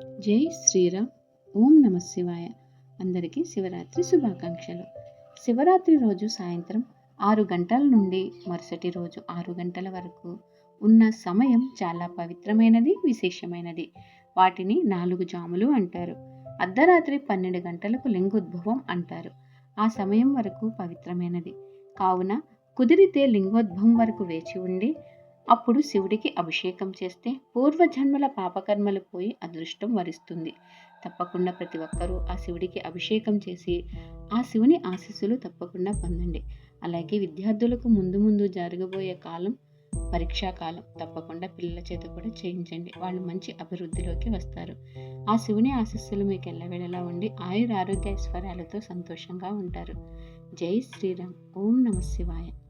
జై శ్రీరామ్. ఓం నమ శివాయ. అందరికీ శివరాత్రి శుభాకాంక్షలు. శివరాత్రి రోజు సాయంత్రం ఆరు గంటల నుండి మరుసటి రోజు ఆరు గంటల వరకు ఉన్న సమయం చాలా పవిత్రమైనది విశేషమైనది. వాటిని నాలుగు జాములు అంటారు. అర్ధరాత్రి పన్నెండు గంటలకు లింగోద్భవం అంటారు. ఆ సమయం వరకు పవిత్రమైనది. కావున కుదిరితే లింగోద్భవం వరకు వేచి ఉండి అప్పుడు శివుడికి అభిషేకం చేస్తే పూర్వజన్మల పాపకర్మలు పోయి అదృష్టం వరిస్తుంది. తప్పకుండా ప్రతి ఒక్కరూ ఆ శివుడికి అభిషేకం చేసి ఆ శివుని ఆశీస్సులు తప్పకుండా పొందండి. అలాగే విద్యార్థులకు ముందు ముందు జరగబోయే కాలం పరీక్షా కాలం తప్పకుండా పిల్లల చేత కూడా చేయించండి. వాళ్ళు మంచి అభివృద్ధిలోకి వస్తారు. ఆ శివుని ఆశస్సులు మీకు ఎల్లవేళలా ఉండి ఆయుర ఆరోగ్య ఐశ్వర్యాలతో సంతోషంగా ఉంటారు. జై శ్రీరామ్. ఓం నమ శివాయ.